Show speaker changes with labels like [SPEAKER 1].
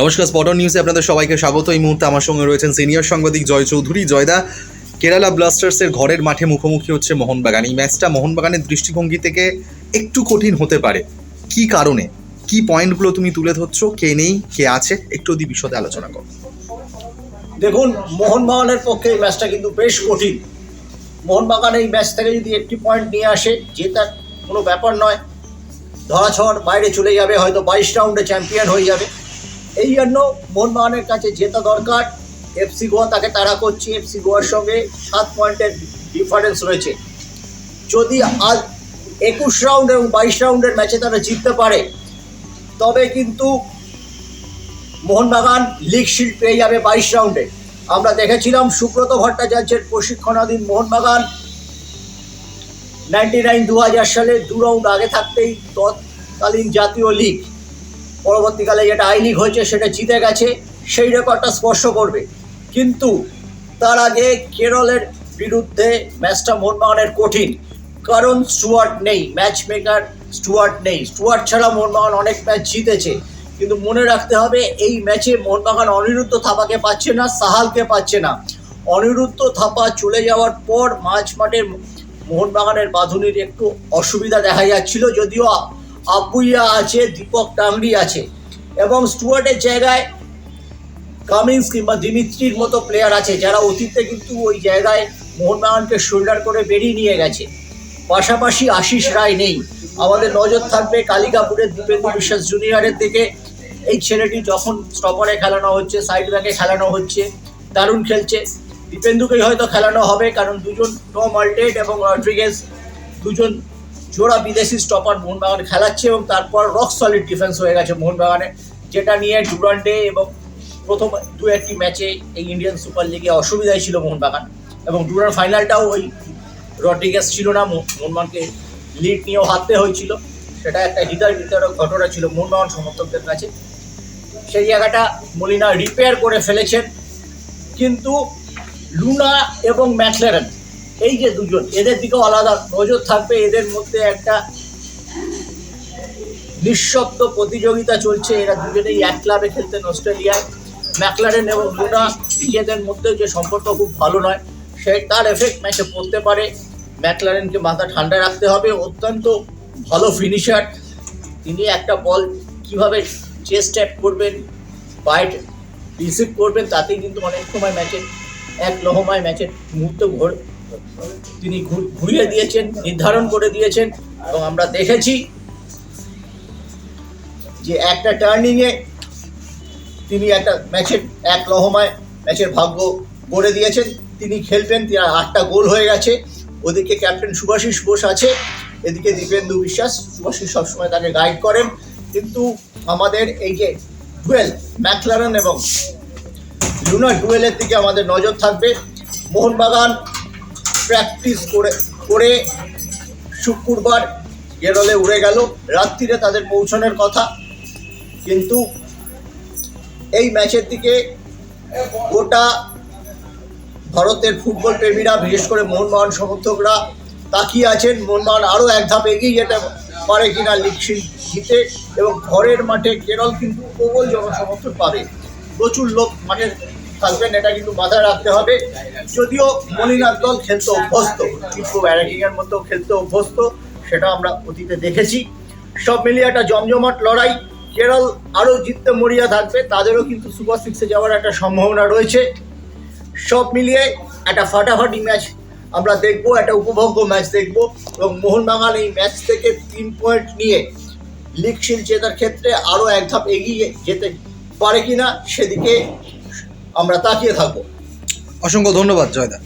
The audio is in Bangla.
[SPEAKER 1] নমস্কার স্পটন নিউজে আপনাদের সবাইকে স্বাগত। এই মুহূর্তে আমার সঙ্গে রয়েছেন সিনিয়র সাংবাদিক জয় চৌধুরী। জয়দা, কেরালা ব্লাস্টার্সের ঘরের মাঠে মুখোমুখি হচ্ছে মোহনবাগান। এই ম্যাচটা মোহনবাগানের দৃষ্টিভঙ্গি থেকে একটু কঠিন হতে পারে। কি কারণে? কি পয়েন্টগুলো তুমি তুলে ধরছো? কে নেই? কে আছে? একটু যদি বিশদে আলোচনা করো।
[SPEAKER 2] দেখুন, মোহনবাগানের পক্ষে এই ম্যাচটা কিন্তু বেশ কঠিন। মোহনবাগান এই ম্যাচ থেকে যদি একটি পয়েন্ট নিয়ে আসে জেতার কোনো ব্যাপার নয় ধরাছড় বাইরে চলে যাবে, হয়তো বাইশ রাউন্ডে চ্যাম্পিয়ন হয়ে যাবে। এই জন্য মোহনবাগানের কাছে জেতা দরকার। এফসি গোয়া তাকে তাড়া করছে। এফসি গোয়ার সঙ্গে সাত পয়েন্টের ডিফারেন্স রয়েছে। যদি আজ একুশ রাউন্ড এবং বাইশ রাউন্ডের ম্যাচে তারা জিততে পারে, তবে কিন্তু মোহনবাগান লিগ শিল্ড পেয়ে যাবে বাইশ রাউন্ডে আমরা দেখেছিলাম সুব্রত ভট্টাচার্যের প্রশিক্ষণাধীন মোহনবাগান নাইনটি নাইন দু হাজার সালে দু রাউন্ড আগে থাকতেই তৎকালীন জাতীয় লিগ পরবর্তীকালে যেটা আই লিগ হয়েছে সেটা জিতে গেছে, সেই রেকর্ডটা স্পর্শ করবে। কিন্তু তার আগে কেরলের বিরুদ্ধে ম্যাচটা মোহনবাগানের কঠিন, কারণ স্টুয়ার্ট নেই ম্যাচ মেকার স্টুয়ার্ট নেই। স্টুয়ার্ট ছাড়া মোহনবাগান অনেক ম্যাচ জিতেছে, কিন্তু মনে রাখতে হবে এই ম্যাচে মোহনবাগান অনিরুদ্ধ থাপাকে পাচ্ছে না, সাহালকে পাচ্ছে না। অনিরুদ্ধ থাপা চলে যাওয়ার পর মাঝ মাঠে মোহনবাগানের বাঁধুনির একটু অসুবিধা দেখা যাচ্ছিল, যদিও আব্বুইয়া আছে, দীপক টাংরি আছে এবং স্টুয়ার্টের জায়গায় কামিন্স কিংবা দিমিত্রির মতো প্লেয়ার আছে যারা অতীতে কিন্তু ওই জায়গায় মোহনবাগানকে শোল্ডার করে বেরিয়ে নিয়ে গেছে। পাশাপাশি আশিস রায় নেই। আমাদের নজর থাকবে কালিকাপুরের দীপেন্দু বিশ্বাস জুনিয়রের দিকে। এই ছেলেটি যখন স্টপারে খেলানো হচ্ছে সাইড ব্যাকে খেলানো হচ্ছে, দারুণ খেলছে। দীপেন্দুকেই হয়তো খেলানো হবে, কারণ দুজন টম আল্টেড এবং রড্রিগেজ দুজন জোড়া বিদেশি স্টপার মোহনবাগান খেলাচ্ছে এবং তারপর রক সলিড ডিফেন্স হয়ে গেছে মোহনবাগানে, যেটা নিয়ে ডুরান্ডে এবং প্রথম দু একটি ম্যাচে এই ইন্ডিয়ান সুপার লিগে অসুবিধায় ছিল মোহনবাগান এবং ডুরান ফাইনালটাও ওই রড্রিগেস ছিল না মোহনবাগানকে লিড নিয়েও হারতে হয়েছিল। সেটা একটা হৃদয় বিতরক ঘটনা ছিল মোহনবাগান সমর্থকদের কাছে। সেই জায়গাটা মলিনা রিপেয়ার করে ফেলেছেন। কিন্তু লুনা এবং ম্যাকলারেন এই যে দুজন, এদের দিকেও আলাদা নজর থাকবে। এদের মধ্যে একটা নিঃশব্দ প্রতিযোগিতা চলছে। এরা দুজনেই এক ক্লাবে খেলতেন অস্ট্রেলিয়ায়। ম্যাকলারেন এবং লুনা নিজেদের মধ্যে যে সম্পর্ক খুব ভালো নয়, সে তার এফেক্ট ম্যাচে পড়তে পারে। ম্যাকলারেনকে মাথা ঠান্ডা রাখতে হবে। অত্যন্ত ভালো ফিনিশার তিনি একটা বল কীভাবে চেস্ট ট্যাপ করবেন বাইট রিসিভ করবেন, তাতেই কিন্তু অনেক সময় ম্যাচে এক লহমায় ম্যাচের মুহূর্ত ঘোর তিনি ঘুরিয়ে দিয়েছেন, নির্ধারণ করে দিয়েছেন এবং আমরা দেখেছি যে একটা টার্নিংয়ে তিনি একটা ম্যাচের এক লহমায় ম্যাচের ভাগ্য করে দিয়েছেন। তিনি খেলবেন তার আটটা গোল হয়ে গেছে। ওদিকে ক্যাপ্টেন সুভাষিস বোস আছে, এদিকে দীপেন্দু বিশ্বাস। সুভাষিস সবসময় তাকে গাইড করেন। কিন্তু আমাদের এই যে ডুয়েল ম্যাকলারন এবং লুনা ডুয়েলের দিকে আমাদের নজর থাকবে। মোহনবাগান প্র্যাকটিস করে করে শুক্রবার কেরলে উড়ে গেল। রাত্রিরে তাদের পৌঁছানোর কথা। কিন্তু এই ম্যাচের দিকে গোটা ভারতের ফুটবল প্রেমীরা, বিশেষ করে মোহনবাগান সমর্থকরা তাকিয়ে আছেন। মোহনবাগান আরও এক ধাপ এগিয়ে যেতে পারে কিনা লিগ জিতে এবং ঘরের মাঠে কেরল কিন্তু প্রবল জনসমর্থন পাবে। প্রচুর লোক মাঠে থাকবেন, এটা কিন্তু মাথায় রাখতে হবে। যদিও মলিনার দল খেলতে অভ্যস্ত, কিন্তু ব্যারাকিংয়ের মতো খেলতে অভ্যস্ত, সেটা আমরা অতীতে দেখেছি। সব মিলিয়ে একটা জমজমাট লড়াই। কেরল আরও জিততে মরিয়া থাকবে, তাদেরও কিন্তু সুপার সিক্সে যাওয়ার একটা সম্ভাবনা রয়েছে। সব মিলিয়ে একটা ফাটাফাটি ম্যাচ আমরা দেখব, একটা উপভোগ্য ম্যাচ দেখব। এবং মোহনবাগান এই ম্যাচ থেকে তিন পয়েন্ট নিয়ে লিগ শিল জেতার ক্ষেত্রে আরও এক ধাপ এগিয়ে যেতে পারে কিনা, সেদিকে আমরা তাকিয়ে থাকব।
[SPEAKER 1] অসংখ্য ধন্যবাদ জয়দা।